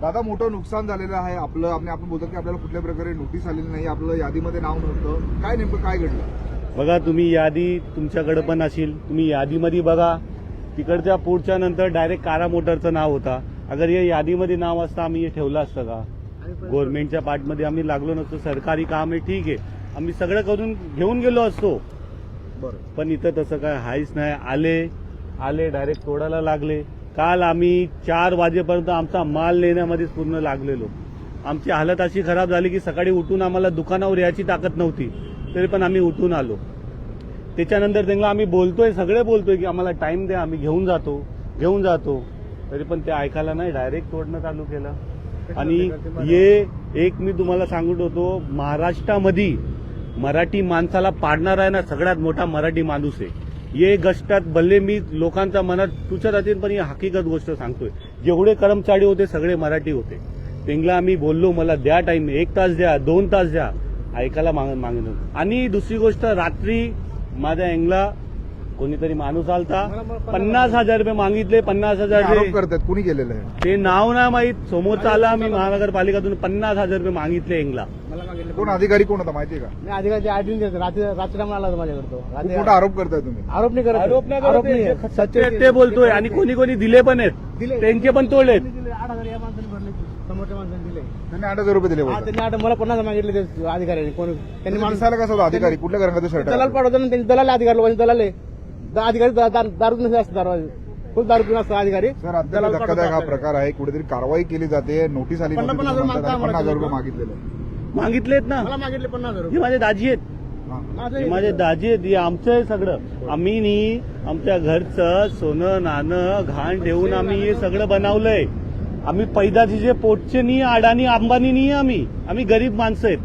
दादा मोठं नुकसान झालेलं आहे आपलं. आपण आपण बोलतो की आपल्याला कुठल्या प्रकारे नोटीस आलेली नाही. आपलं यादीमध्ये नाव नव्हतं. काय नेमकं काय घडलं? बघा तुम्ही यादी तुमच्याकडे पण असेल. तुम्ही यादीमध्ये बघा. तिकडच्या पुढच्या नंतर डायरेक्ट कारा मोटरचं नाव होता. अगर या यादीमध्ये नाव असतं आम्ही हे ठेवलं असतं का? गव्हर्नमेंटच्या पार्टमध्ये आम्ही लागलो नसतो. सरकारी काम आहे ठीक आहे. आम्ही सगळं करून घेऊन गेलो असतो. बरं. पण इथं तसं काय हायच नाही. आले आले डायरेक्ट तोडायला लागले. काल आम्ही चार वाजेपर्यंत आमचा माल नेण्यामध्येच पूर्ण लागलेलो. आमची हालत अशी खराब झाली की सकाळी उठून आम्हाला दुकानावर यायची ताकद नव्हती तरी पण आम्ही उठून आलो. त्याच्यानंतर त्यांना आम्ही बोलतोय सगळे बोलतोय की आम्हाला टाईम द्या आम्ही घेऊन जातो घेऊन जातो. तरी पण ते ऐकायला नाही डायरेक्ट तोडणं चालू केलं. आणि हे एक मी तुम्हाला सांगत होतो महाराष्ट्रामध्ये मराठी माणसाला पाडणार आहे ना सगळ्यात मोठा मराठी माणूस आहे. ये गष्टात भले मी लोकांच्या मनात तुझ्या राहतील पण ही हकीकत गोष्ट सांगतोय. जेवढे कर्मचारी होते सगळे मराठी होते. त्यांना आम्ही बोललो मला द्या टाइम एक तास द्या दोन तास द्या. ऐकायला माग मागणं आणि दुसरी गोष्ट रात्री माझ्या एंगला कोणीतरी माणूस आलता. पन्नास हजार रुपये मागितले पन्नास हजार करतात. कुणी केलेलं आहे? ते नाव ना माहीत. समोरचा आला मी महानगरपालिकातून पन्नास हजार रुपये मागितले मागितलं. कोण अधिकारी कोण होता माहितीये का? मी अधिकारी आठवून देतो. रात्री रात्री आला होता माझ्याकडे मोठा आरोप करताय तुम्ही? आरोप नाही करत. आरोप नाही आरोप नाही. सत्य ते बोलतोय आणि कोणी कोणी दिले पण आहेत. त्यांचे पण तोडलेत दिले. आठ हजार या माणसाने भरले. समोरच्या माणसाने दिले. त्यांनी आठ हजार रुपये दिले. त्यांनी आठ मला पन्नास मागितले ते अधिकाऱ्यांनी? कोण त्यांनी त्यांनी माणूस दिसायला कसा होता अधिकारी? कुठल्या रंगाचं शर्ट दलाल पाठवतो ना त्यांनी दलाल अधिकारी लोकांचे दलाल आहे. अधिकारी दा- दा- दारू पिऊन असतात दारू खूप दारू पिऊन असतो अधिकारी. सर अत्यंत दलाल धक्कादायक हा. प्रकार आहे. कुठेतरी कारवाई केली जाते. नोटीस आली पन्नास- नव्हती पन्नास तुम्ही हजार म्हणताय, मागता पन्नास हजार रुपये मागितलेले. मागितलेत ना? मला मागितले पन्नास हजार हे रुपये. माझे दाजी आहेत. हा. माझं हे हे माझे दाजी आहेत. हे आमचं आहे सगळं. आम्ही नी आमच्या घरचं सोनं नाणं घाण ठेवून आम्ही हे सगळं बनवलंय. आम्ही पैदाजीचे पोटचे नाही अडाणी अंबानी नाही आम्ही. आम्ही गरीब माणसं आहेत.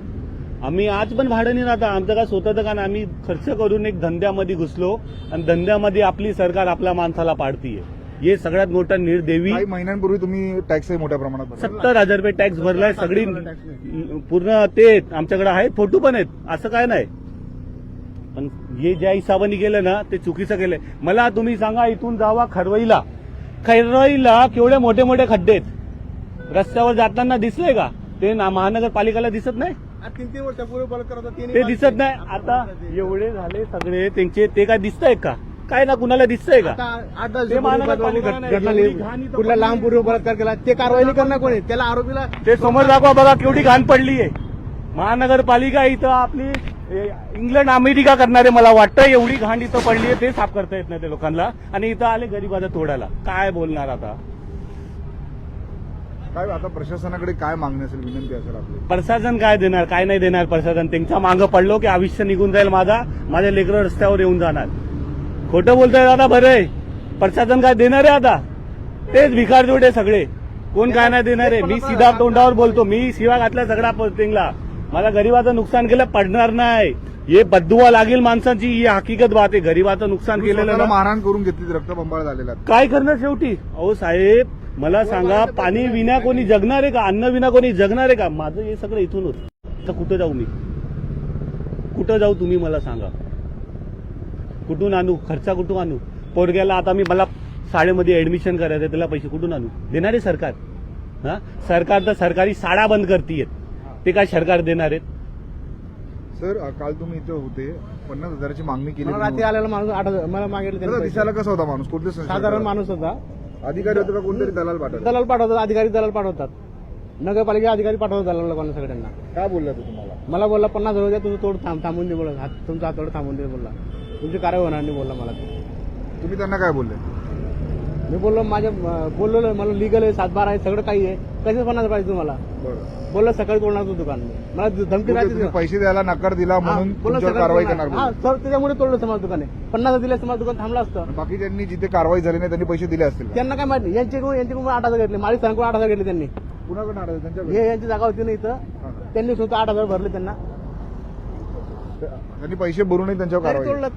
आम्ही आज पण भाडं नाही राहता. आमचं काय स्वतःचं का नाही. आम्ही खर्च करून एक धंद्यामध्ये घुसलो आणि धंद्यामध्ये आपली सरकार आपल्या माणसाला पाडतीये. हे सगळ्यात मोठा निर्देवी काही महिन्यांपूर्वी तुम्ही टॅक्सही मोठ्या प्रमाणात भरला. सत्तर हजार रुपये टॅक्स भरलाय. सगळी पूर्ण ते आमच्याकडे आहेत फोटो पण आहेत. असं काय नाही. पण हे ज्या हिसाबाने गेलं ना ते चुकीचं केलंय. मला तुम्ही सांगा इथून जावा खरवईला. खरवईला केवढे मोठे मोठे खड्डे आहेत. रस्त्यावर जाताना दिसले का? ते ना महानगरपालिकेला दिसत नाही? तीन तीन वर्षापूर्वी बलत करत होता, ते दिसत नाही. आता एवढे झाले सगळे त्यांचे ते काय दिसतंय का? काय ना कुणाला दिसतंय का? आता आठ दहा कुठल्या. लांब पूर्व बलात्कार केला. ते कारवाई नाही करणार कोणी. त्याला आरोपीला ते समोर दाखवा बघा केवढी घाण पडली आहे. महानगरपालिका इथं आपली इंग्लंड अमेरिका करणारे मला वाटतं एवढी घाण इथं पडली आहे. ते साफ करता येत नाही ते लोकांना. आणि इथं आले गरीबाचा तोडायला. काय बोलणार आता? काय आता प्रशासनाकडे काय मागणी असेल विनंती असेल आपली? प्रशासन काय देणार काय नाही देणार प्रशासन? त्यांच्या मागं पडलो की आयुष्य निघून जाईल माझा माझे लेकरं रस्त्यावर येऊन जाणार. खोटं बोलतोय दादा बरं आहे. प्रशासन काय देणार आहे आता? तेच भिकार जोडे सगळे. कोण काय नाही देणार आहे? मी सीधा तोंडावर बोलतो. मी शिवा घातला सगळा पोस्टिंगला मला गरीबाचं नुकसान केलं पडणार नाही. हे बद्दुवा लागेल माणसाची ही हकीकत बात आहे. गरीबाचं नुकसान केलेलं मारहाण करून घेतली रक्तबंबाळ झालेला. काय करणार शेवटी? अहो साहेब मला सांगा पाणी विना कोणी जगणार आहे का अन्न विना कोणी जगणार आहे का? माझं हे सगळं इथून होत. तर कुठं जाऊ मी? कुठं जाऊ तुम्ही मला सांगा. कुठून आणू? खर्चा कुठून आणू? पोरग्याला आता मी मला शाळेमध्ये ऍडमिशन करायचं आहे, त्याला पैसे कुठून आणू? देणार आहे सरकार. हा? सरकार तर सरकारी शाळा बंद करतीयेत. ते काय सरकार देणार आहेत? सर काल तुम्ही इथे होते. पन्नास हजाराची मागणी केली रात्री आलेला माणूस आठ हजार मला मागितले पैसे. दिसायला कसा होता माणूस? कुठले साधारण? माणूस होता. अधिकारी होते का कोणतरी दलाल पाठवला दलाल पाठवतात अधिकारी दलाल पाठवतात. नगरपालिका अधिकारी पाठवतात दलाल लोकांना सगळ्यांना. काय बोलला तो तुम्हाला? मला बोलला पन्नास हजार द्या तुझं तोड थांब थांबून दे बोला हात तुमचा हातोड थांबून दे बोलला. तुमची कारवाई होणार नाही बोलला मला तो. तुम्ही त्यांना काय बोलले? मी बोललो माझ्या बोललो मला लिगल आहे सातबारा आहे सगळं काही आहे. कसे पन्नास पाहिजे तुम्हाला? बोललो सकाळी तोडणार तू दुकान. मला धमकी राहते पैसे द्यायला नकार दिला म्हणून कारवाई करणार हा. सर त्याच्यामुळे तोडलं समाज दुकाने पन्नास दिले समाज दुकान थांबलं असतं. बाकी ज्यांनी जिथे कारवाई झाली नाही त्यांनी पैसे दिले असतील? त्यांना काय माहिती? यांच्याकडून यांच्याकडून आठ हजार घेतले? माझी सरांकडून आठ हजार घेतले त्यांनी. आहे? त्यांच्याकडे हे यांची जागा होती ना इथं. त्यांनी स्वतः आठ हजार भरले त्यांना. त्यांनी पैसे भरूनही त्यांच्यावर तोडलं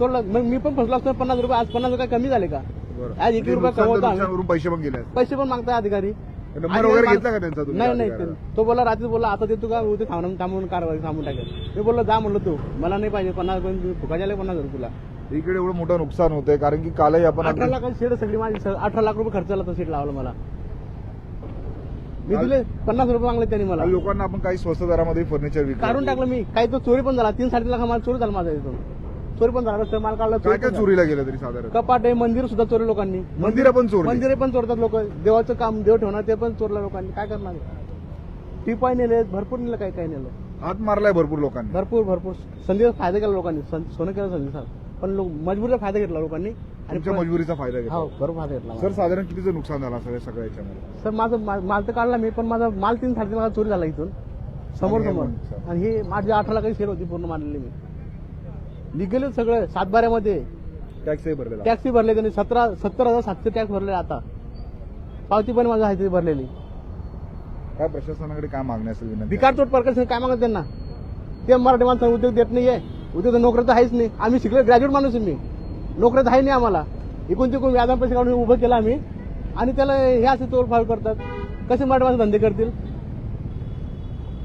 तोडलं. मग मी पण फसलो असतो पन्नास रुपये आज पन्नास रुपये कमी झाले का. आज एक म्हणजे रुपया कमवतो आम्ही. पैसे पण गेले. पैसे पण मागताय अधिकारी. नंबर वगैरे घेतला का त्यांचा तुम्ही नाही नाही अधिकाऱ्याला? तो बोला रात्री बोला आता देतो का? उद्या थांबून थांबून कारवाई थांबून टाकेल. मी बोललो जा म्हणलं तू. मला नाही पाहिजे पन्नास आले पन्नास रुपये तुला. इकडे एवढं मोठं नुकसान होतंय कारण की कालही आपण अठरा लाखाची शेड सगळी माझी स- अठरा लाख रुपये खर्च आला तो सीट लावला मला. मी दिले पन्नास रुपये मागले त्यांनी मला. काल लोकांना आपण काही स्वस्त दरामध्ये फर्निचर विकलं. काढून टाकलं मी. काही तो चोरी पण झाला तीन साडेतीन लाख माल चोरी झाला माझा इथून. चोरी पण झाला रस्त्यावर माल काढला काय चोरी काय चोरीला गेलं तरी साधारण. कपाट आहे मंदिर सुद्धा चोरले लोकांनी. मंदिरं पण चोरली? मंदिरे पण चोरतात लोक. देवाचं काम देव ठेवणार ते पण चोरलं लोकांनी. काय करणार? टिपाय नेले भरपूर नेलं काय काय नेलं. हात मारलाय भरपूर लोकांनी. भरपूर भरपूर. संधीचा फायदा केला लोकांनी. सं- सोनं केलं संधीचा पण लोक मजबुरीचा फायदा घेतला लोकांनी. आणि तुमच्या मजबुरीचा फायदा हो घेतला बरोबर फायदा घेतला. सर साधारण कितीचं नुकसान झालं सगळ्या सगळ्या याच्यामध्ये? सर माझं मा- माल तर काढला मी पण माझा माल तीन साडेतीन लाख चोरी झाला इथून. समोर आणि हे समोर. सर. आणि हे माझी अठरा लाखाची शेअर होती पूर्ण मारलेली मी. निघेले सगळं सातबाऱ्यामध्ये. टॅक्सही भरलेला. टॅक्सी भरले त्यांनी सतरा सत्तर हजार सातशे टॅक्स भरले आता. पावती पण माझं आहे ती भरलेली. काय प्रशासनाकडे काय मागणी असेल विनंती? भिकारचोट प्रकल्प काय मागत त्यांना? ते मराठी माणसाला उद्योग देत नाहीये. उद्योग तर नोकऱ्या तर आहेच नाही. आम्ही शिकलो ग्रॅज्युएट माणूस आहे मी. नोकऱ्या तर आहे नाही आम्हाला. इकून तिकून व्याजान पैसे काढून उभं केलं आम्ही. आणि त्याला हे असे तोडफाड करतात. कसे मराठी माणसं धंदे करतील?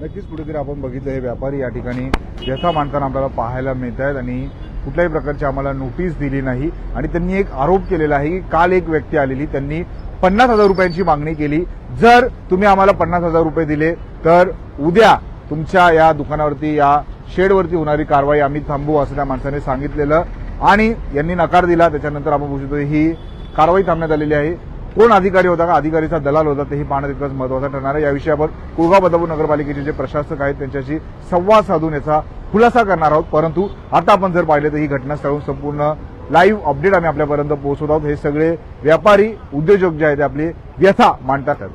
नक्कीच कुठेतरी आपण बघितलं हे व्यापारी या ठिकाणी व्यथा मांडताना आपल्याला पाहायला मिळत आहेत आणि कुठल्याही प्रकारची आम्हाला नोटीस दिली नाही. आणि त्यांनी एक आरोप केलेला आहे की काल एक व्यक्ती आलेली त्यांनी पन्नास हजार रुपयांची मागणी केली. जर तुम्ही आम्हाला पन्नास हजार रुपये दिले तर उद्या तुमच्या या दुकानावरती या शेडवरती होणारी कारवाई आम्ही थांबवू असं त्या माणसाने सांगितलेलं. आणि यांनी नकार दिला त्याच्यानंतर आपण बघू शकतो ही कारवाई थांबण्यात आलेली आहे. कोण अधिकारी होता का? अधिकारीचा दलाल होता तेही पाहणं तितकंच महत्वाचं ठरणार आहे. याविषयी आपण कुळगाव बदापूर नगरपालिकेचे जे प्रशासक आहेत त्यांच्याशी संवाद साधून याचा खुलासा करणार आहोत. परंतु आता आपण जर पाहिलं तर ही घटनास्थळून संपूर्ण लाईव्ह अपडेट आम्ही आपल्यापर्यंत पोहोचवत आहोत. हे सगळे व्यापारी उद्योजक जे आहेत ते आपली व्यथा मांडतात.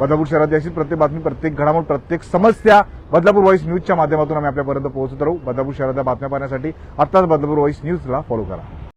बदलापूर शहरात अशी प्रत्येक बातमी प्रत्येक घडामोड प्रत्येक समस्या बदलापूर व्हॉइस न्यूजच्या माध्यमातून आम्ही आपल्यापर्यंत पोहोचत राहू. बदलापूर शहरातल्या बातम्या पाहण्यासाठी आत्ताच बदलापूर व्हॉइस न्यूजला फॉलो करा.